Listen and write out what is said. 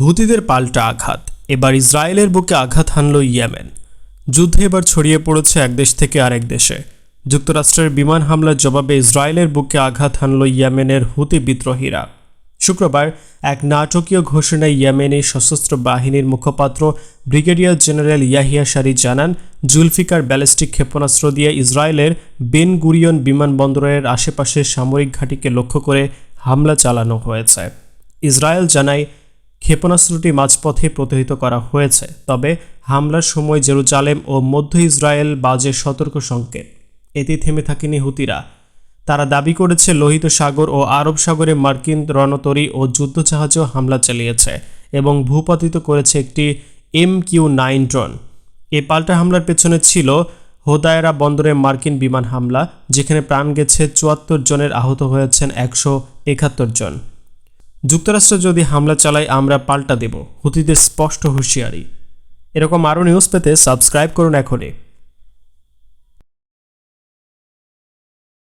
হুতিদের পাল্টা আঘাত। এবার ইসরায়েলের বুকে আঘাত হানল ইয়েমেন। যুদ্ধে এবার ছড়িয়ে পড়েছে এক দেশ থেকে আরেক দেশে। যুক্তরাষ্ট্রের বিমান হামলার জবাবে ইসরায়েলের বুকে আঘাত হানল ইয়েমেনের হুতি বিদ্রোহীরা। শুক্রবার এক নাটকীয় ঘোষণায় ইয়েমেনি সশস্ত্র বাহিনীর মুখপাত্র ব্রিগেডিয়ার জেনারেল ইয়াহিয়া শারি জানান, জুলফিকার ব্যালিস্টিক ক্ষেপণাস্ত্র দিয়ে ইসরায়েলের বেন গুরিয়ন বিমানবন্দরের আশেপাশের সামরিক ঘাঁটিকে লক্ষ্য করে হামলা চালানো হয়েছে। ইসরায়েল জানায় ক্ষেপণাস্ত্রটি মাঝপথে প্রতিহিত করা হয়েছে, তবে হামলার সময় জেরুজালেম ও মধ্য ইসরায়েল বাজে সতর্ক সংকেত। এতে থেমে থাকেনি হুতিরা তারা দাবি করেছে, লোহিত সাগর ও আরব সাগরে মার্কিন রণতরী ও যুদ্ধজাহাজও হামলা চালিয়েছে এবং ভূপাতিত করেছে একটি এম কিউ নাইন ড্রোন। এ পাল্টা হামলার পেছনে ছিল হোদায়রা বন্দরে মার্কিন বিমান হামলা, যেখানে প্রাণ গেছে চুয়াত্তর জনের আহত হয়েছেন একশো একাত্তর জন। যুক্তরাষ্ট্র যদি হামলা চালায়, আমরা পাল্টা দেব। হুতিদের স্পষ্ট হুঁশিয়ারি। এরকম আরও নিউজ পেতে সাবস্ক্রাইব করুন এখনই।